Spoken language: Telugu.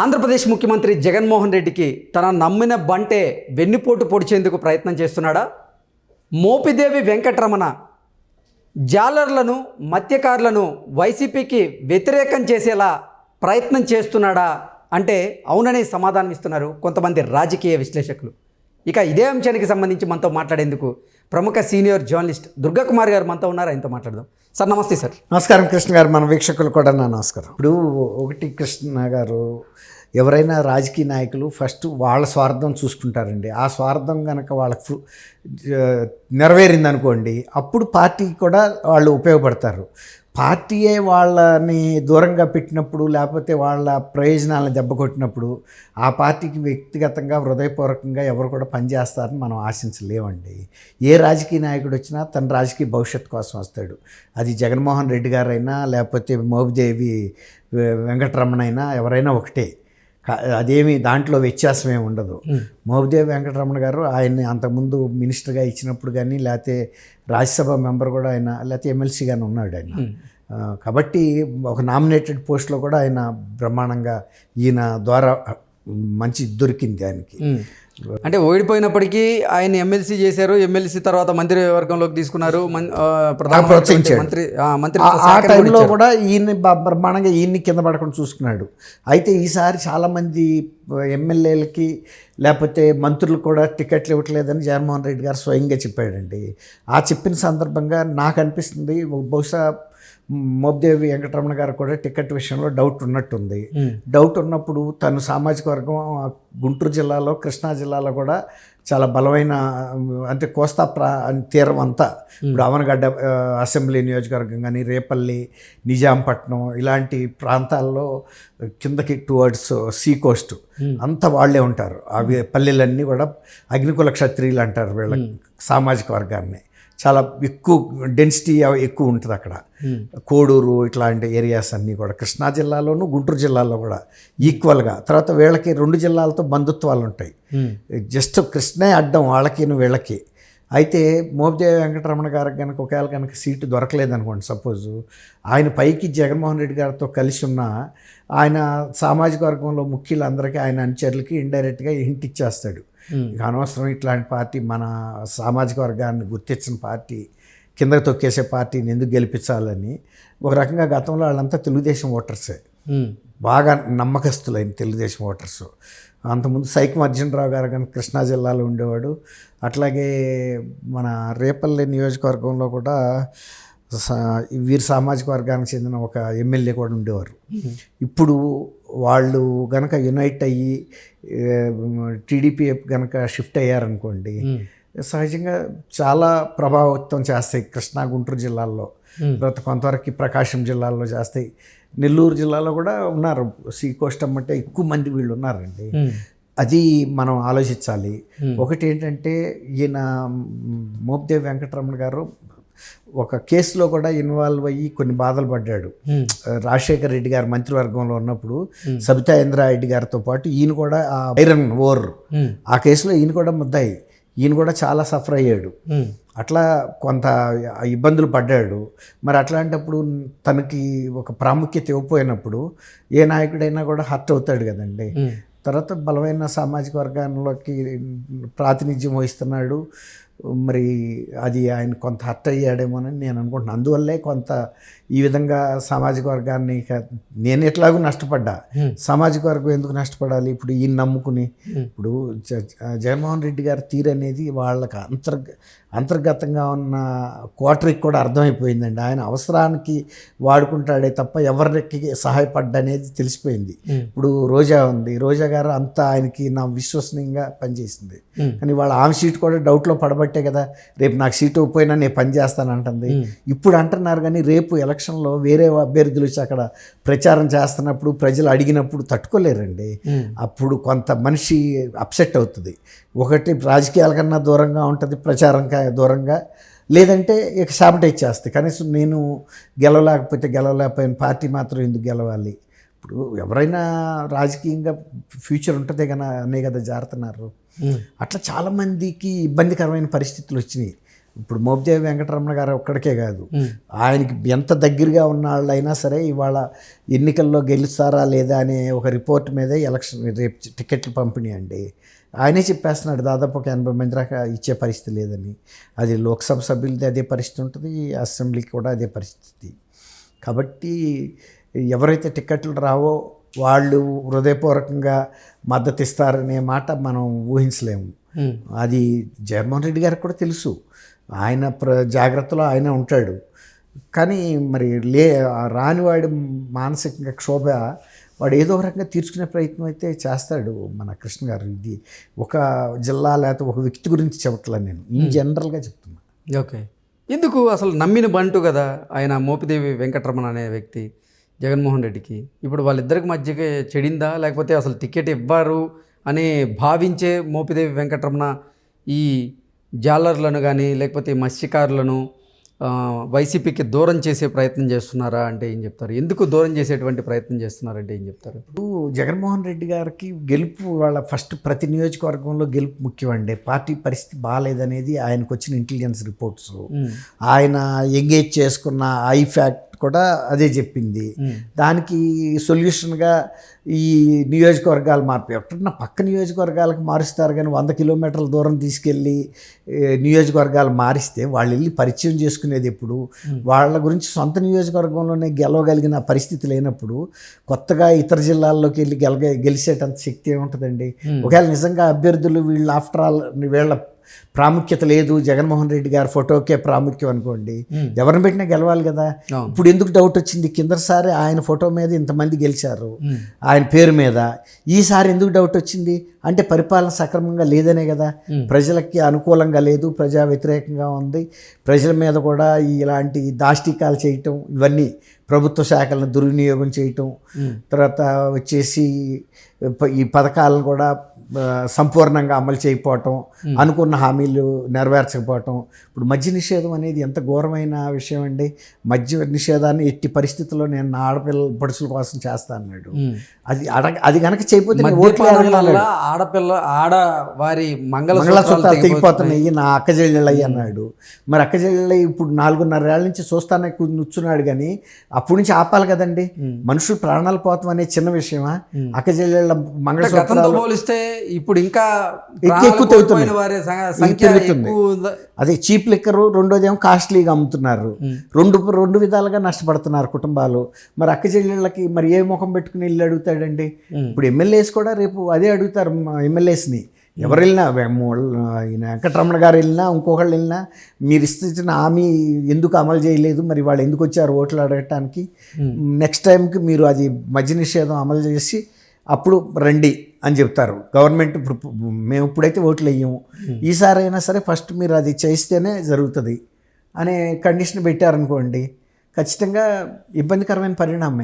ఆంధ్రప్రదేశ్ ముఖ్యమంత్రి జగన్మోహన్ రెడ్డికి తన నమ్మిన బంటే వెన్నుపోటు పొడిచేందుకు ప్రయత్నం చేస్తున్నాడా? మోపిదేవి వెంకటరమణ జాలర్లను మత్స్యకారులను వైసీపీకి వ్యతిరేకం చేసేలా ప్రయత్నం చేస్తున్నాడా అంటే అవుననే సమాధానం ఇస్తున్నారు కొంతమంది రాజకీయ విశ్లేషకులు. ఇక ఇదే అంశానికి సంబంధించి మనతో మాట్లాడేందుకు ప్రముఖ సీనియర్ జర్నలిస్ట్ దుర్గాకుమార్ గారు మనతో ఉన్నారు. ఆయనతో మాట్లాడదాం. సార్ నమస్తే సార్. నమస్కారం కృష్ణ గారు మన వీక్షకులు కూడా నా నమస్కారం. ఇప్పుడు ఒకటి కృష్ణ గారు ఎవరైనా రాజకీయ నాయకులు ఫస్ట్ వాళ్ళ స్వార్థం చూసుకుంటారండి. ఆ స్వార్థం కనుక వాళ్ళకు నెరవేరిందనుకోండి నెరవేరింది అనుకోండి అప్పుడు పార్టీకి కూడా వాళ్ళు ఉపయోగపడతారు. పార్టీయే వాళ్ళని దూరంగా పెట్టినప్పుడు లేకపోతే వాళ్ళ ప్రయోజనాలను దెబ్బకొట్టినప్పుడు ఆ పార్టీకి వ్యక్తిగతంగా హృదయపూర్వకంగా ఎవరు కూడా పనిచేస్తారని మనం ఆశించలేమండి. ఏ రాజకీయ నాయకుడు వచ్చినా తన రాజకీయ భవిష్యత్తు కోసం వస్తాడు. అది జగన్మోహన్ రెడ్డి గారైనా లేకపోతే మోబిదేవి వెంకటరమణ అయినా ఎవరైనా ఒకటే. అదేమి దాంట్లో వ్యత్యాసం ఏమి ఉండదు. మోపిదేవి వెంకటరమణ గారు ఆయన్ని అంతకుముందు మినిస్టర్గా ఇచ్చినప్పుడు కానీ లేకపోతే రాజ్యసభ మెంబర్ కూడా ఆయన లేకపోతే ఎమ్మెల్సీ కానీ ఉన్నాడు ఆయన. కాబట్టి ఒక నామినేటెడ్ పోస్ట్లో కూడా ఆయన బ్రహ్మాండంగా ఈయన ద్వారా మంచి దొరికింది ఆయనకి. అంటే ఓడిపోయినప్పటికీ ఆయన ఎమ్మెల్సీ చేశారు. ఎమ్మెల్సీ తర్వాత మంత్రి వర్గంలోకి తీసుకున్నారు. మంత్రి ఆ- టైంలో కూడా ఈయన్ని బ్రహ్మాండంగా ఈయన్ని కింద పడకుండా చూసుకున్నాడు. అయితే ఈసారి చాలామంది ఎమ్మెల్యేలకి లేకపోతే మంత్రులు కూడా టికెట్లు ఇవ్వట్లేదని జగన్మోహన్ రెడ్డి గారు స్వయంగా చెప్పాడండి. ఆ చెప్పిన సందర్భంగా నాకు అనిపిస్తుంది బహుశా మోబ్దేవి వెంకటరమణ గారు కూడా టికెట్ విషయంలో డౌట్ ఉన్నట్టుంది. డౌట్ ఉన్నప్పుడు తను సామాజిక వర్గం గుంటూరు జిల్లాలో కృష్ణా జిల్లాలో కూడా చాలా బలమైన అంటే కోస్తా ప్రా తీరం అంతా. ఇప్పుడు అవనగడ్డ ఆ, అసెంబ్లీ నియోజకవర్గం కానీ రేపల్లి నిజాంపట్నం ఇలాంటి ప్రాంతాల్లో కిందకి టువర్డ్స్ సీ కోస్ట్ అంతా వాళ్ళే ఉంటారు. అవి పల్లెలన్నీ కూడా అగ్నికుల క్షత్రియులు అంటారు వీళ్ళ సామాజిక వర్గాన్ని. చాలా ఎక్కువ డెన్సిటీ ఎక్కువ ఉంటుంది అక్కడ. కోడూరు ఇట్లాంటి ఏరియాస్ అన్నీ కూడా. కృష్ణా జిల్లాలోను గుంటూరు జిల్లాలో కూడా ఈక్వల్గా తర్వాత వీళ్ళకి రెండు జిల్లాలతో బంధుత్వాలు ఉంటాయి. జస్ట్ కృష్ణే అడ్డం వాళ్ళకి వీళ్ళకి. అయితే మోపిదేవి వెంకటరమణ గారికి కనుక ఒకవేళ కనుక సీటు దొరకలేదనుకోండి సపోజ్ ఆయన పైకి జగన్మోహన్ రెడ్డి గారితో కలిసి ఉన్న ఆయన సామాజిక వర్గంలో ముఖ్యులందరికీ ఆయన అనుచరులకి ఇండైరెక్ట్గా హింట్ ఇచ్చేస్తాడు. ఇక అనవసరం ఇట్లాంటి పార్టీ మన సామాజిక వర్గాన్ని గుర్తించిన పార్టీ కిందకి తొక్కేసే పార్టీని ఎందుకు గెలిపించాలని ఒక రకంగా గతంలో వాళ్ళంతా తెలుగుదేశం ఓటర్సే. బాగా నమ్మకస్తులైన తెలుగుదేశం ఓటర్స్. అంతకుముందు సైకం అర్జునరావు గారు కానీ కృష్ణా జిల్లాలో ఉండేవాడు. అట్లాగే మన రేపల్లి నియోజకవర్గంలో కూడా వీరి సామాజిక వర్గానికి చెందిన ఒక ఎమ్మెల్యే కూడా ఉండేవారు. ఇప్పుడు వాళ్ళు గనక యునైట్ అయ్యి టీడీపీ గనక షిఫ్ట్ అయ్యారనుకోండి సహజంగా చాలా ప్రభావితం చేస్తాయి కృష్ణా గుంటూరు జిల్లాల్లో. తర్వాత కొంతవరకు ప్రకాశం జిల్లాలో చేస్తాయి. నెల్లూరు జిల్లాలో కూడా ఉన్నారు. సీ కోస్ట్ అమ్మంటే ఎక్కువ మంది వీళ్ళు ఉన్నారండి. అది మనం ఆలోచించాలి. ఒకటి ఏంటంటే ఈయన మోపిదేవి వెంకటరమణ గారు ఒక కేసులో కూడా ఇన్వాల్వ్ అయ్యి కొన్ని బాధలు పడ్డాడు. రాజశేఖర రెడ్డి గారు మంత్రివర్గంలో ఉన్నప్పుడు సబితా ఇంద్రారెడ్డి గారితో పాటు ఈయన కూడా ఆ ఐరన్ ఓర్. ఆ కేసులో ఈయన కూడా ముద్దాయి. ఈయన కూడా చాలా సఫర్ అయ్యాడు. అట్లా కొంత ఇబ్బందులు పడ్డాడు. మరి అట్లాంటప్పుడు తనకి ఒక ప్రాముఖ్యత ఇవ్వకపోయినప్పుడు ఏ నాయకుడైనా కూడా హర్ట్ అవుతాడు కదండి. తర్వాత బలమైన సామాజిక వర్గాల్లోకి ప్రాతినిధ్యం వహిస్తున్నాడు. మరి అది ఆయన కొంత హర్ట్ అయ్యాడేమోనని నేను అనుకుంటున్నాను. అందువల్లే కొంత ఈ విధంగా సామాజిక వర్గాన్ని నేను ఎట్లాగూ నష్టపడ్డా. సామాజిక వర్గం ఎందుకు నష్టపడాలి? ఇప్పుడు ఈయన నమ్ముకుని ఇప్పుడు జగన్మోహన్ రెడ్డి గారి తీరు అనేది వాళ్ళకి అంతర్గ అంతర్గతంగా ఉన్న కోటరికి కూడా అర్థమైపోయిందండి. ఆయన అవసరానికి వాడుకుంటాడే తప్ప ఎవరికి సహాయపడ్డా అనేది తెలిసిపోయింది. ఇప్పుడు రోజా ఉంది. రోజా గారు అంతా ఆయనకి నా విశ్వసనీయంగా పనిచేసింది. కానీ వాళ్ళ ఆమె సీట్ కూడా డౌట్లో పడబట్టే కదా రేపు నాకు సీట్ ఇవ్వకపోయినా నేను పని చేస్తానంటుంది. ఇప్పుడు అంటున్నారు కానీ రేపు ఎలక్షన్లో వేరే అభ్యర్థులు వచ్చి అక్కడ ప్రచారం చేస్తున్నప్పుడు ప్రజలు అడిగినప్పుడు తట్టుకోలేరండి. అప్పుడు కొంత మనిషి అప్సెట్ అవుతుంది. ఒకటి రాజకీయాల కన్నా దూరంగా ఉంటుంది ప్రచారం దూరంగా. లేదంటే ఇక సాబటైజ్ చేస్తాయి కనీసం నేను గెలవలేకపోతే గెలవలేకపోయిన పార్టీ మాత్రం ఎందుకు గెలవాలి? ఇప్పుడు ఎవరైనా రాజకీయంగా ఫ్యూచర్ ఉంటుందే కదా అనే కదా జారుతున్నారు. అట్లా చాలామందికి ఇబ్బందికరమైన పరిస్థితులు వచ్చినాయి. ఇప్పుడు మోపిదేవి వెంకటరమణ గారు ఒక్కడికే కాదు. ఆయనకి ఎంత దగ్గరగా ఉన్న వాళ్ళైనా సరే ఇవాళ ఎన్నికల్లో గెలుస్తారా లేదా అనే ఒక రిపోర్ట్ మీదే ఎలక్షన్ రేపు టికెట్లు పంపిణీ అండి ఆయనే చెప్పేస్తున్నాడు దాదాపు ఒక ఎనభై మంది దాకా ఇచ్చే పరిస్థితి లేదని. అది లోక్సభ సభ్యులది అదే పరిస్థితి ఉంటుంది అసెంబ్లీకి కూడా అదే పరిస్థితి. కాబట్టి ఎవరైతే టికెట్లు రావో వాళ్ళు హృదయపూర్వకంగా మద్దతు ఇస్తారనే మాట మనం ఊహించలేము. అది జగన్మోహన్ రెడ్డి గారికి కూడా తెలుసు. ఆయన ప్ర జాగ్రత్తలో ఆయన ఉంటాడు. కానీ మరి లే రానివాడి మానసికంగా క్షోభ వాడు ఏదో ఒక రకంగా తీర్చుకునే ప్రయత్నం అయితే చేస్తాడు మన కృష్ణ గారు. ఇది ఒక జిల్లా లేకపోతే ఒక వ్యక్తి గురించి చెప్పట్లేదు నేను. ఇన్ జనరల్గా చెప్తున్నా. ఓకే. ఎందుకు అసలు నమ్మిన బంటు కదా ఆయన మోపిదేవి వెంకటరమణ అనే వ్యక్తి? జగన్మోహన్ రెడ్డికి. ఇప్పుడు వాళ్ళిద్దరికి మధ్యకి చెడిందా? లేకపోతే అసలు టికెట్ ఇవ్వరు అని భావించే మోపిదేవి వెంకటరమణ ఈ జాలర్లను కానీ లేకపోతే మత్స్యకారులను వైసీపీకి దూరం చేసే ప్రయత్నం చేస్తున్నారా అంటే ఏం చెప్తారు? ఎందుకు దూరం చేసేటువంటి ప్రయత్నం చేస్తున్నారంటే ఏం చెప్తారు? ఇప్పుడు జగన్మోహన్ రెడ్డి గారికి గెలుపు వాళ్ళ ఫస్ట్ ప్రతి నియోజకవర్గంలో గెలుపు ముఖ్యమండి. పార్టీ పరిస్థితి బాగాలేదనేది ఆయనకు వచ్చిన ఇంటెలిజెన్స్ రిపోర్ట్స్ ఆయన ఎంగేజ్ చేసుకున్న ఐ ఫ్యాక్ట్ కూడా అదే చెప్పింది. దానికి సొల్యూషన్గా ఈ నియోజకవర్గాలు మార్పు. ఎక్కడన్నా పక్క నియోజకవర్గాలకు మారుస్తారు కానీ వంద కిలోమీటర్ల దూరం తీసుకెళ్ళి నియోజకవర్గాలు మారిస్తే వాళ్ళు వెళ్ళి పరిచయం చేసుకునేది ఎప్పుడు? వాళ్ళ గురించి సొంత నియోజకవర్గంలోనే గెలవగలిగిన పరిస్థితి లేనప్పుడు కొత్తగా ఇతర జిల్లాల్లోకి వెళ్ళి గెలగ గెలిచేటంత శక్తి ఏముంటుందండి? ఒకవేళ నిజంగా అభ్యర్థులు వీళ్ళు ఆఫ్టర్ ఆల్ వీళ్ళ ప్రాముఖ్యత లేదు. జగన్మోహన్ రెడ్డి గారి ఫోటోకే ప్రాముఖ్యం అనుకోండి. ఎవరిని పెట్టినా గెలవాలి కదా. ఇప్పుడు ఎందుకు డౌట్ వచ్చింది? కిందసారి ఆయన ఫోటో మీద ఇంతమంది గెలిచారు. ఆయన పేరు మీద. ఈసారి ఎందుకు డౌట్ వచ్చింది? అంటే పరిపాలన సక్రమంగా లేదనే కదా. ప్రజలకి అనుకూలంగా లేదు. ప్రజా వ్యతిరేకంగా ఉంది. ప్రజల మీద కూడా ఇలాంటి దాష్టికాలు చేయటం ఇవన్నీ ప్రభుత్వ శాఖలను దుర్వినియోగం చేయటం తర్వాత వచ్చేసి ఈ పథకాలను కూడా సంపూర్ణంగా అమలు చేయకపోవటం అనుకున్న హామీలు నెరవేర్చకపోవటం. ఇప్పుడు మద్య నిషేధం అనేది ఎంత ఘోరమైన విషయం అండి. మద్య నిషేధాన్ని ఎట్టి పరిస్థితుల్లో నేను నా ఆడపిల్లల పడుసుల కోసం చేస్తా అన్నాడు. అది అడగ అది కనుక చేయకపోతే అన్నాడు. ఆడ వారి మంగళ మంగళసూత్రాలు తెగిపోతున్నాయి. నా అక్క చెల్లెళ్ళయ్యి అన్నాడు. మరి అక్క చెల్లెళ్ళ ఇప్పుడు నాలుగున్నర ఏళ్ళ నుంచి చూస్తానే కూర్చున్నాడు కానీ అప్పటి నుంచి ఆపాలి కదండి. మనుషులు ప్రాణాలు పోతాం అనే చిన్న విషయమా? అక్క చెల్లెళ్ళ మంగళసూత్రాలు పోలిస్తే ఇప్పుడు ఇంకా ఎక్కువ వారి సంఖ్య-? అదే చీప్ లిక్కర్ రెండోది ఏమో కాస్ట్లీగా అమ్ముతున్నారు. రెండు రెండు విధాలుగా నష్టపడుతున్నారు కుటుంబాలు. మరి అక్క చెల్లెళ్ళకి మరి ఏ ముఖం పెట్టుకుని ఇల్లు అడుగుతాడండి? ఇప్పుడు ఎమ్మెల్యేస్ కూడా రేపు అదే అడుగుతారు ఎమ్మెల్యేస్ని. ఎవరు వెళ్ళినా ఈయన వెంకటరమణ గారు వెళ్ళినా ఇంకొకళ్ళు వెళ్ళినా మీరు ఇస్తున్న హామీ ఎందుకు అమలు చేయలేదు? మరి వాళ్ళు ఎందుకు వచ్చారు ఓట్లు అడగటానికి? నెక్స్ట్ టైంకి మీరు అది మద్య నిషేధం అమలు చేసి అప్పుడు రండి అని చెప్తారు. గవర్నమెంట్ ఇప్పుడు మేము ఇప్పుడైతే ఓట్లు వేయము. ఈసారి అయినా సరే ఫస్ట్ మీరు అది చేస్తేనే జరుగుతుంది అనే కండిషన్ పెట్టారనుకోండి ఖచ్చితంగా ఇబ్బందికరమైన పరిణామం